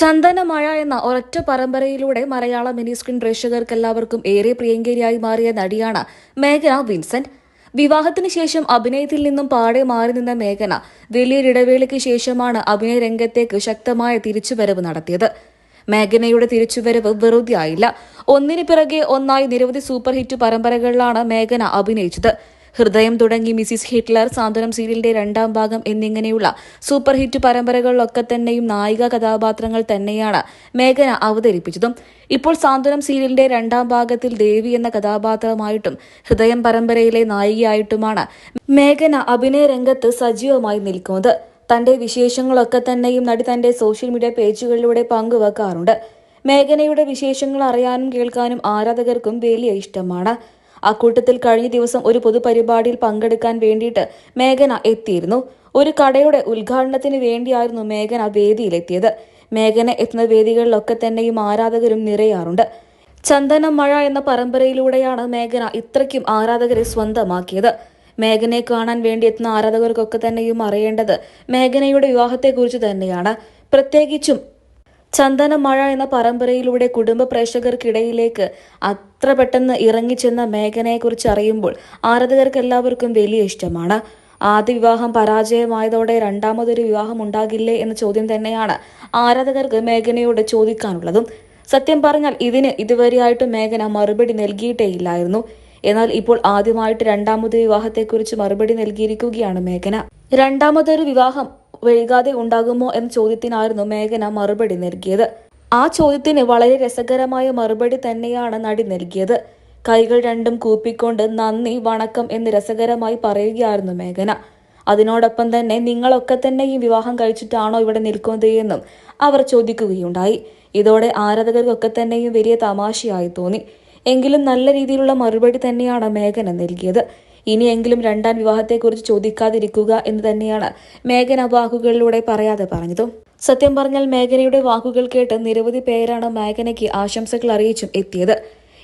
ചന്ദനമഴ എന്ന ഒരൊറ്റ പരമ്പരയിലൂടെ മലയാള mini screen പ്രേക്ഷകർക്ക് എല്ലാവർക്കും ഏറെ പ്രിയങ്കരിയായി മാറിയ നടിയാണ് മേഘന വിൻസെന്റ്. വിവാഹത്തിന് ശേഷം അഭിനയത്തിൽ നിന്നും പാടെ മാറി നിന്ന മേഘന വലിയൊരിടവേളയ്ക്ക് ശേഷമാണ് അഭിനയ രംഗത്തേക്ക് ശക്തമായ തിരിച്ചുവരവ് നടത്തിയത്. മേഘനയുടെ തിരിച്ചുവരവ് വെറുതെ ആയില്ല ഒന്നിനു പിറകെ ഒന്നായി നിരവധി സൂപ്പർ ഹിറ്റ് പരമ്പരകളിലാണ് മേഘന അഭിനയിച്ചത്. ഹൃദയം തുടങ്ങി മിസിസ് ഹിറ്റ്ലർ സാന്ത്വനം സീരിയലിന്റെ രണ്ടാം ഭാഗം എന്നിങ്ങനെയുള്ള സൂപ്പർ ഹിറ്റ് പരമ്പരകളിലൊക്കെ തന്നെയും നായിക കഥാപാത്രങ്ങൾ തന്നെയാണ് മേഘന അവതരിപ്പിച്ചതും. ഇപ്പോൾ സാന്ത്വനം സീരിയലിന്റെ രണ്ടാം ഭാഗത്തിൽ ദേവി എന്ന കഥാപാത്രമായിട്ടും ഹൃദയം പരമ്പരയിലെ നായികയായിട്ടുമാണ് മേഘന അഭിനയ രംഗത്ത് സജീവമായി നിൽക്കുന്നത്. തന്റെ വിശേഷങ്ങളൊക്കെ തന്നെയും നടി തന്റെ സോഷ്യൽ മീഡിയ പേജുകളിലൂടെ പങ്കുവെക്കാറുണ്ട്. മേഘനയുടെ വിശേഷങ്ങൾ അറിയാനും കേൾക്കാനും ആരാധകർക്കും വലിയ ഇഷ്ടമാണ്. അക്കൂട്ടത്തിൽ കഴിഞ്ഞ ദിവസം ഒരു പൊതുപരിപാടിയിൽ പങ്കെടുക്കാൻ വേണ്ടിയിട്ട് മേഘന എത്തിയിരുന്നു. ഒരു കടയുടെ ഉദ്ഘാടനത്തിന് വേണ്ടിയായിരുന്നു മേഘന വേദിയിലെത്തിയത്. മേഘന എത്തുന്ന വേദികളിലൊക്കെ തന്നെയും ആരാധകരും നിറയാറുണ്ട്. ചന്ദനം മഴ എന്ന പരമ്പരയിലൂടെയാണ് മേഘന ഇത്രയ്ക്കും ആരാധകരെ സ്വന്തമാക്കിയത്. മേഘനയെ കാണാൻ വേണ്ടി എത്തുന്ന ആരാധകർക്കൊക്കെ തന്നെയും അറിയേണ്ടത് മേഘനയുടെ വിവാഹത്തെക്കുറിച്ച് തന്നെയാണ്. പ്രത്യേകിച്ചും ചന്ദന മഴ എന്ന പരമ്പരയിലൂടെ കുടുംബ പ്രേക്ഷകർക്കിടയിലേക്ക് അത്ര പെട്ടെന്ന് ഇറങ്ങിച്ചെന്ന മേഘനയെക്കുറിച്ച് അറിയുമ്പോൾ ആരാധകർക്ക് എല്ലാവർക്കും വലിയ ഇഷ്ടമാണ്. ആദ്യ വിവാഹം പരാജയമായതോടെ രണ്ടാമതൊരു വിവാഹം ഉണ്ടാകില്ലേ എന്ന ചോദ്യം തന്നെയാണ് ആരാധകർക്ക് മേഘനയോട് ചോദിക്കാനുള്ളതും. സത്യം പറഞ്ഞാൽ ഇതിന് ഇതുവരെയായിട്ടും മേഘന മറുപടി നൽകിയിട്ടേ ഇല്ലായിരുന്നു. എന്നാൽ ഇപ്പോൾ ആദ്യമായിട്ട് രണ്ടാമത് വിവാഹത്തെക്കുറിച്ച് മറുപടി നൽകിയിരിക്കുകയാണ് മേഘന. രണ്ടാമതൊരു വിവാഹം വൈകാതെ ഉണ്ടാകുമോ എന്ന ചോദ്യത്തിനായിരുന്നു മേഘന മറുപടി നൽകിയത്. ആ ചോദ്യത്തിന് വളരെ രസകരമായ മറുപടി തന്നെയാണ് നടി നൽകിയത്. കൈകൾ രണ്ടും കൂപ്പിക്കൊണ്ട് നന്ദി വണക്കം എന്ന് രസകരമായി പറയുകയായിരുന്നു മേഘന. അതിനോടൊപ്പം തന്നെ നിങ്ങളൊക്കെ തന്നെ ഈ വിവാഹം കഴിച്ചിട്ടാണോ ഇവിടെ നിൽക്കുന്നത് എന്നും അവർ ചോദിക്കുകയുണ്ടായി. ഇതോടെ ആരാധകർക്കൊക്കെ തന്നെയും വലിയ തമാശയായി തോന്നി. എങ്കിലും നല്ല രീതിയിലുള്ള മറുപടി തന്നെയാണ് മേഘന നൽകിയത്. ഇനിയെങ്കിലും രണ്ടാം വിവാഹത്തെക്കുറിച്ച് ചോദിക്കാതിരിക്കുക എന്ന് തന്നെയാണ് മേഘന വാക്കുകളിലൂടെ പറയാതെ പറഞ്ഞത്. സത്യം പറഞ്ഞാൽ മേഘനയുടെ വാക്കുകൾ കേട്ട് നിരവധി പേരാണ് മേഘനയ്ക്ക് ആശംസകൾ അറിയിച്ചും എത്തിയത്.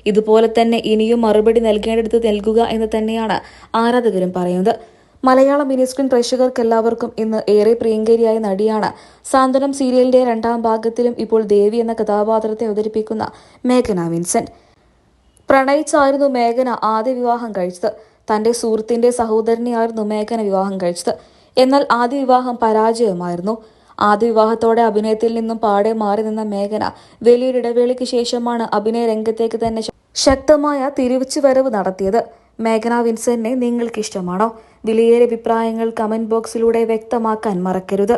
ഇതുപോലെ തന്നെ ഇനിയും മറുപടി നൽകേണ്ടടുത്ത് നൽകുക എന്ന് തന്നെയാണ് ആരാധകരും പറയുന്നത്. മലയാള മിനിസ്ക്രീൻ പ്രേക്ഷകർക്കെല്ലാവർക്കും ഇന്ന് ഏറെ പ്രിയങ്കരിയായ നടിയാണ് സാന്ത്വനം സീരിയലിന്റെ രണ്ടാം ഭാഗത്തിലും ഇപ്പോൾ ദേവി എന്ന കഥാപാത്രത്തെ അവതരിപ്പിക്കുന്ന മേഘന വിൻസെന്റ്. പ്രണയിച്ചായിരുന്നു മേഘന ആദ്യ വിവാഹം കഴിച്ചത്. തന്റെ സുഹൃത്തിന്റെ സഹോദരനെയായിരുന്നു മേഘന വിവാഹം കഴിച്ചത്. എന്നാൽ ആദ്യ വിവാഹം പരാജയമായിരുന്നു. ആദ്യ വിവാഹത്തോടെ അഭിനയത്തിൽ നിന്നും പാടെ മാറി നിന്ന മേഘന വലിയൊരു ഇടവേളയ്ക്ക് ശേഷമാണ് അഭിനയ രംഗത്തേക്ക് തന്നെ ശക്തമായ തിരിച്ചുവരവ് നടത്തിയത്. മേഘന വിൻസെന്റിനെ നിങ്ങൾക്കിഷ്ടമാണോ? വിലയേറെ അഭിപ്രായങ്ങൾ കമന്റ് ബോക്സിലൂടെ വ്യക്തമാക്കാൻ മറക്കരുത്.